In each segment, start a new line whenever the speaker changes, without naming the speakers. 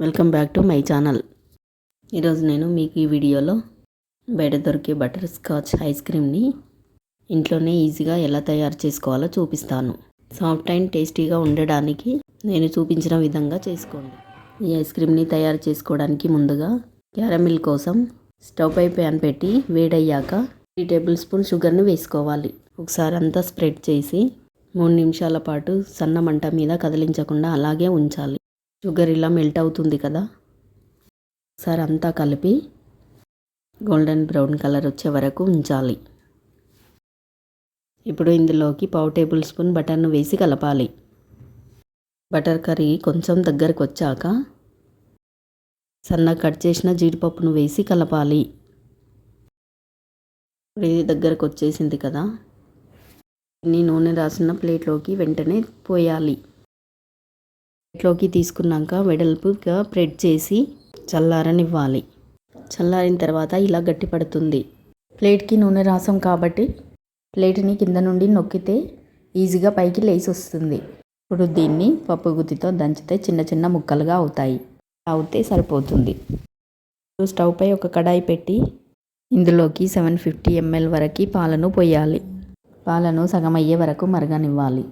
Welcome back to my channel. ఈరోజు నేను మీకు ఈ వీడియోలో బయట దొరికే బటర్ స్కాచ్ ఐస్ క్రీమ్ని ఇంట్లోనే ఈజీగా ఎలా తయారు చేసుకోవాలో చూపిస్తాను. సాఫ్ట్ అండ్ టేస్టీగా ఉండడానికి నేను చూపించిన విధంగా చేసుకోండి. ఈ ఐస్ క్రీమ్ని తయారు చేసుకోవడానికి ముందుగా క్యారమిల్ కోసం స్టవ్ పై ప్యాన్ పెట్టి వేడయ్యాక త్రీ టేబుల్ స్పూన్ షుగర్ని వేసుకోవాలి. ఒకసారి అంతా స్ప్రెడ్ చేసి మూడు నిమిషాల పాటు సన్న మంట మీద కదిలించకుండా అలాగే ఉంచాలి. షుగర్ ఇలా మెల్ట్ అవుతుంది కదా? ఒకసారి అంతా కలిపి గోల్డెన్ బ్రౌన్ కలర్ వచ్చే వరకు ఉంచాలి. ఇప్పుడు ఇందులోకి పావు టేబుల్ స్పూన్ బటర్ను వేసి కలపాలి. బటర్ కర్రీ కొంచెం దగ్గరకు వచ్చాక సన్నగా కట్ చేసిన జీడిపప్పును వేసి కలపాలి. ఇప్పుడు ఇది దగ్గరకు వచ్చేసింది కదా? దీన్ని నూనె రాసిన ప్లేట్లోకి వెంటనే పోయాలి. ప్లేట్లోకి తీసుకున్నాక వెడల్పుగా ప్రెడ్ చేసి చల్లారనివ్వాలి. చల్లారిన తర్వాత ఇలా గట్టిపడుతుంది. ప్లేట్కి నూనె రాసాం కాబట్టి ప్లేట్ని కింద నుండి నొక్కితే ఈజీగా పైకి లేచి వస్తుంది ఇప్పుడు దీన్ని పప్పు గుత్తితో దంచితే చిన్న చిన్న ముక్కలుగా అవుతాయి. అవుతే సరిపోతుంది. స్టవ్ పై ఒక కడాయి పెట్టి ఇందులోకి సెవెన్ ఫిఫ్టీ ఎంఎల్ వరకు పాలను పోయాలి. పాలను సగం అయ్యే వరకు మరగనివ్వాలి.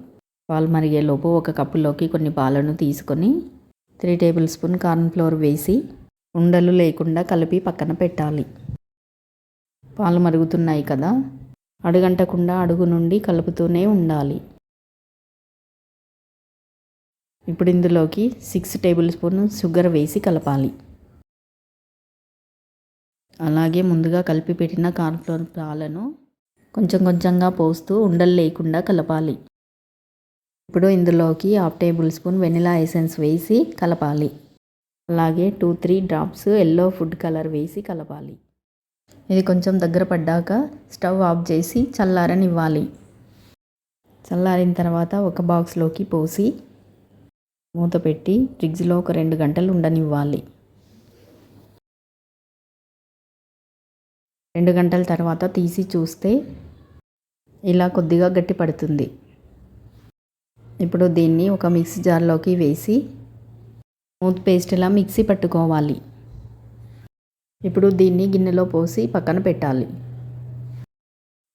పాలు మరిగేలోపు ఒక కప్పులోకి కొన్ని పాలను తీసుకొని three tablespoon corn flour వేసి ఉండలు లేకుండా కలిపి పక్కన పెట్టాలి. పాలు మరుగుతున్నాయి కదా అడుగంటకుండా అడుగు నుండి కలుపుతూనే ఉండాలి. ఇప్పుడు ఇందులోకి సిక్స్ టేబుల్ స్పూన్ షుగర్ వేసి కలపాలి. అలాగే ముందుగా కలిపి పెట్టిన కార్న్ఫ్లోర్ పాలను కొంచెం కొంచెంగా పోస్తూ ఉండలు లేకుండా కలపాలి. ఇప్పుడు ఇందులోకి half tablespoon vanilla essence వేసి కలపాలి. అలాగే two three drops yellow food colour వేసి కలపాలి. ఇది కొంచెం దగ్గర పడ్డాక స్టవ్ ఆఫ్ చేసి చల్లారనివ్వాలి. చల్లారిన తర్వాత ఒక బాక్స్లోకి పోసి మూత పెట్టి ఫ్రిడ్జ్లో ఒక రెండు గంటలు ఉండనివ్వాలి. రెండు గంటల తర్వాత తీసి చూస్తే ఇలా కొద్దిగా గట్టి పడుతుంది ఇప్పుడు దీన్ని ఒక మిక్సీ జార్లోకి వేసి స్మూత్ పేస్ట్లా మిక్సీ పట్టుకోవాలి. ఇప్పుడు దీన్ని గిన్నెలో పోసి పక్కన పెట్టాలి.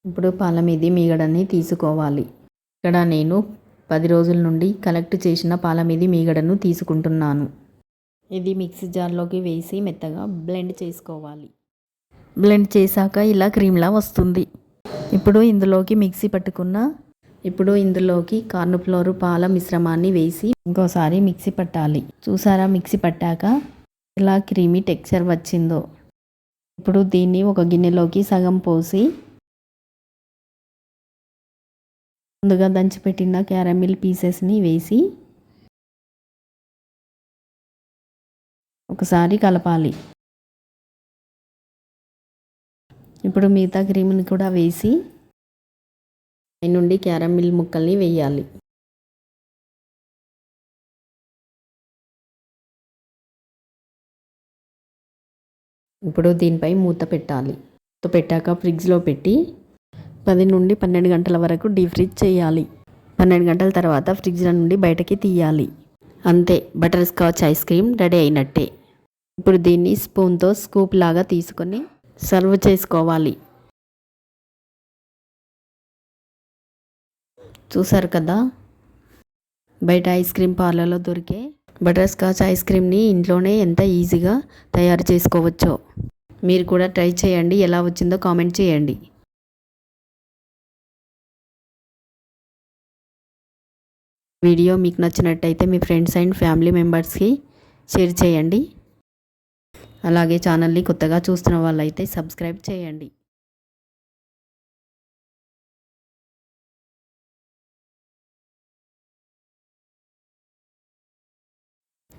ఇప్పుడు పాల మీది మీగడని తీసుకోవాలి. ఇక్కడ నేను పది రోజుల నుండి కలెక్ట్ చేసిన పాల మీది మీగడను తీసుకుంటున్నాను. ఇది మిక్సీ జార్లోకి వేసి మెత్తగా బ్లెండ్ చేసుకోవాలి. బ్లెండ్ చేశాక ఇలా క్రీమ్లా వస్తుంది. ఇప్పుడు ఇందులోకి మిక్సీ పట్టుకున్న ఇప్పుడు ఇందులోకి కార్న్ ఫ్లోర్ పాల మిశ్రమాన్ని వేసి ఇంకోసారి మిక్సీ పట్టాలి. చూసారా మిక్సీ పట్టాక ఇలా క్రీమీ టెక్స్చర్ వచ్చిందో. ఇప్పుడు దీన్ని ఒక గిన్నెలోకి సగం పోసి ముందుగా దంచిపెట్టిన క్యారమిల్ పీసెస్ని వేసి ఒకసారి కలపాలి. ఇప్పుడు మిగతా క్రీమ్ని కూడా వేసి నుండి క్యారమిల్ ముక్కల్ని వేయాలి ఇప్పుడు దీనిపై మూత పెట్టాలి. మూత పెట్టాక ఫ్రిడ్జ్లో పెట్టి పది నుండి పన్నెండు గంటల వరకు డీప్ ఫ్రిడ్జ్ చేయాలి. పన్నెండు గంటల తర్వాత ఫ్రిడ్జ్ల నుండి బయటకి తీయాలి. అంతే butterscotch ice cream ready అయినట్టే. ఇప్పుడు దీన్ని స్పూన్తో స్కూప్ లాగా తీసుకొని సర్వ్ చేసుకోవాలి. చూసారు కదా? బయట ఐస్ క్రీమ్ పార్లర్లో దొరికే బటర్ స్కాచ్ ఐస్ క్రీమ్ని ఇంట్లోనే ఎంత ఈజీగా తయారు చేసుకోవచ్చో. మీరు కూడా ట్రై చేయండి ఎలా వచ్చిందో కామెంట్ చేయండి. వీడియో మీకు నచ్చినట్టయితే మీ ఫ్రెండ్స్ అండ్ ఫ్యామిలీ మెంబర్స్కి షేర్ చేయండి. అలాగే ఛానల్ని కొత్తగా చూస్తున్న వాళ్ళైతే సబ్స్క్రైబ్ చేయండి.